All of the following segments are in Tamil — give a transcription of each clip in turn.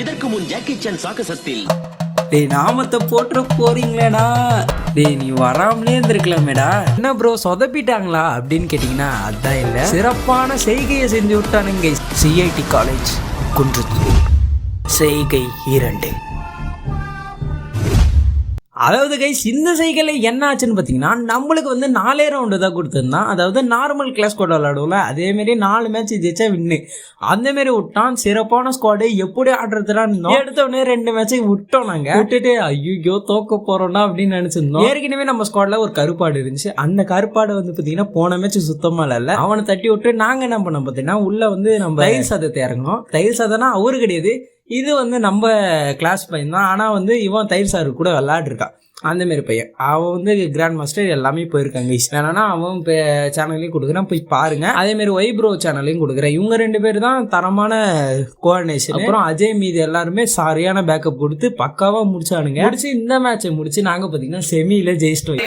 இதற்கு முன் ஜாக்கி சான் சாகசத்தில் டேய் நாமத்தை போட்டுற போறீங்களேடா. டேய் நீ வராமலே இருந்திருக்கலாமேடா. என்ன ப்ரோ சொதப்பிட்டாங்களா அப்படின்னு கேட்டிங்கன்னா அதான் இல்லை. சிறப்பான செய்கையை செஞ்சு விட்டானுங்க சிஐடி காலேஜ் குன்றத்தூர். செய்கை இரண்டு. அதாவது கைஸ் இந்த சைக்கிளில் என்ன ஆச்சுன்னு பார்த்தீங்கன்னா நம்மளுக்கு வந்து நாலே ரவுண்டு தான் கொடுத்துருந்தான். அதாவது நார்மல் கிளாஸ் ஸ்குவாட் விளாடுவோம்ல அதேமாரி நாலு மேட்ச் ஜெயிச்சா வின்னு அந்தமாரி விட்டான் சிறப்பான ஸ்குவாடு எப்படி ஆடுறதுலாம் இருந்தோம் எடுத்த உடனே ரெண்டு மேட்சை விட்டோம் நாங்கள் விட்டுட்டு ஐயோ தோக்க போறோம்டா அப்படின்னு நினச்சிருந்தோம். ஏற்கனவே நம்ம ஸ்குவாட்ல ஒரு கருப்பாடு இருந்துச்சு. அந்த கருப்பாடு வந்து பார்த்தீங்கன்னா போன மேட்ச் சுத்தமாக இல்லை அவனை தட்டி விட்டு நாங்கள் என்ன பண்ணோம் பார்த்தீங்கன்னா உள்ள வந்து நம்ம தயிர் சாதத்தை இறங்கணும் தயிர் சாதம்னா அவரு கிடையாது. இது வந்து நம்ம கிளாஸ் பையன் தான். ஆனால் வந்து இவன் தயிர் சாரு கூட விளாட்ருக்கான் அந்த மாதிரி பையன். அவன் வந்து கிராண்ட் மாஸ்டர் எல்லாமே போயிருக்காங்க. வேணா அவன் சேனல்லையும் கொடுக்குறான். போய் பாருங்க. அதே மாதிரி ஒய்ப்ரோ சேனல்லையும் கொடுக்குறேன். இவங்க ரெண்டு பேர் தான் தரமான கோஆர்டினேஷன் அப்புறம் அஜய் மீது எல்லாருமே சரியான பேக்கப் கொடுத்து பக்காவா முடிச்சானுங்க. முடிச்சு இந்த மேட்சை முடிச்சு நாங்க பாத்தீங்கன்னா செமியில ஜெயிச்சிட்டோம்.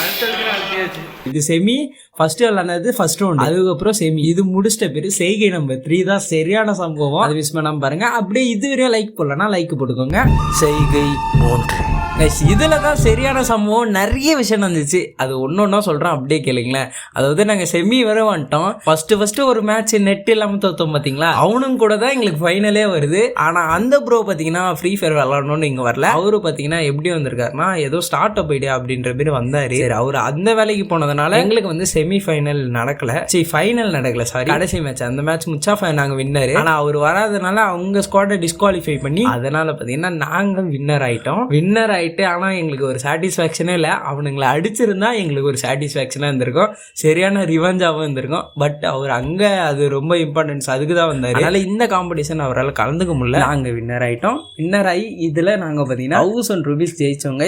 இது செமி ஃபர்ஸ்ட் விளாண்டது ஃபர்ஸ்ட் ரவுண்ட் அதுக்கப்புறம் செமி இது முடிச்சிட்ட பேரு செய்கை நம்பர் த்ரீ தான் சரியான சம்பவம். அது மிஸ் பண்ணாம பாருங்க. அப்படியே இது வரையும் லைக் போடலன்னா லைக் போட்டுக்கோங்க. செய்கை மூன்று. Guys, இதுல தான் சரியான சம்பவம். நிறைய விஷயம் நடந்துச்சு. அது ஒன்று ஒன்றா சொல்கிறேன் அப்படியே கேளுங்களேன். அதாவது நாங்கள் செமி வர வந்துட்டோம். ஃபர்ஸ்ட் ஃபர்ஸ்ட் ஒரு மேட்ச் நெட் இல்லாமல் தோத்தோம் பார்த்தீங்களா அவனும் கூட தான் எங்களுக்கு ஃபைனலே வருது. ஆனால் அந்த ப்ரோ பார்த்தீங்கன்னா ஃப்ரீ ஃபயர் விளாடணும்னு இங்கே வரல. அவரு பார்த்தீங்கன்னா எப்படி வந்திருக்காருன்னா ஏதோ ஸ்டார்ட் அப் ஐடியா அப்படின்ற பேர் வந்தாரு. சரி அவர் அந்த வேலைக்கு போனதுனால எங்களுக்கு வந்து செமி ஃபைனல் நடக்கல. சரி ஃபைனல் நடக்கல சாரி கடைசி மேட்ச் அந்த மேட்ச் முச்சா நாங்கள் வின்னர் ஆனால் அவர் வராதனால அவங்க ஸ்குவாடை டிஸ்குவாலிஃபை பண்ணி அதனால பார்த்தீங்கன்னா நாங்கள் வின்னர் ஆயிட்டோம். வின்னர் ஆயிட்டு ஆனால் எங்களுக்கு ஒரு சாட்டிஸ்ஃபேக்ஷனே இல்லை. அவனுங்களை அடிச்சிருந்தா எங்களுக்கு ஒரு சாட்டிஸ்ஃபேக்ஷனாக இருந்திருக்கும். சரியான ரிவெஞ்சாகவும் இருந்திருக்கும். பட் அவர் அங்கே அது ரொம்ப இம்பார்ட்டன்ஸ் அதுக்கு தான் வந்தார். அதனால இந்த காம்படிஷன் அவரால் கலந்துக்க முடியல. நாங்கள் வின்னர் ஆயிட்டோம். வின்னர் ஆகி இதில் நாங்கள் பார்த்தீங்கன்னா தௌசண்ட் ருபீஸ் ஜெயிச்சோங்க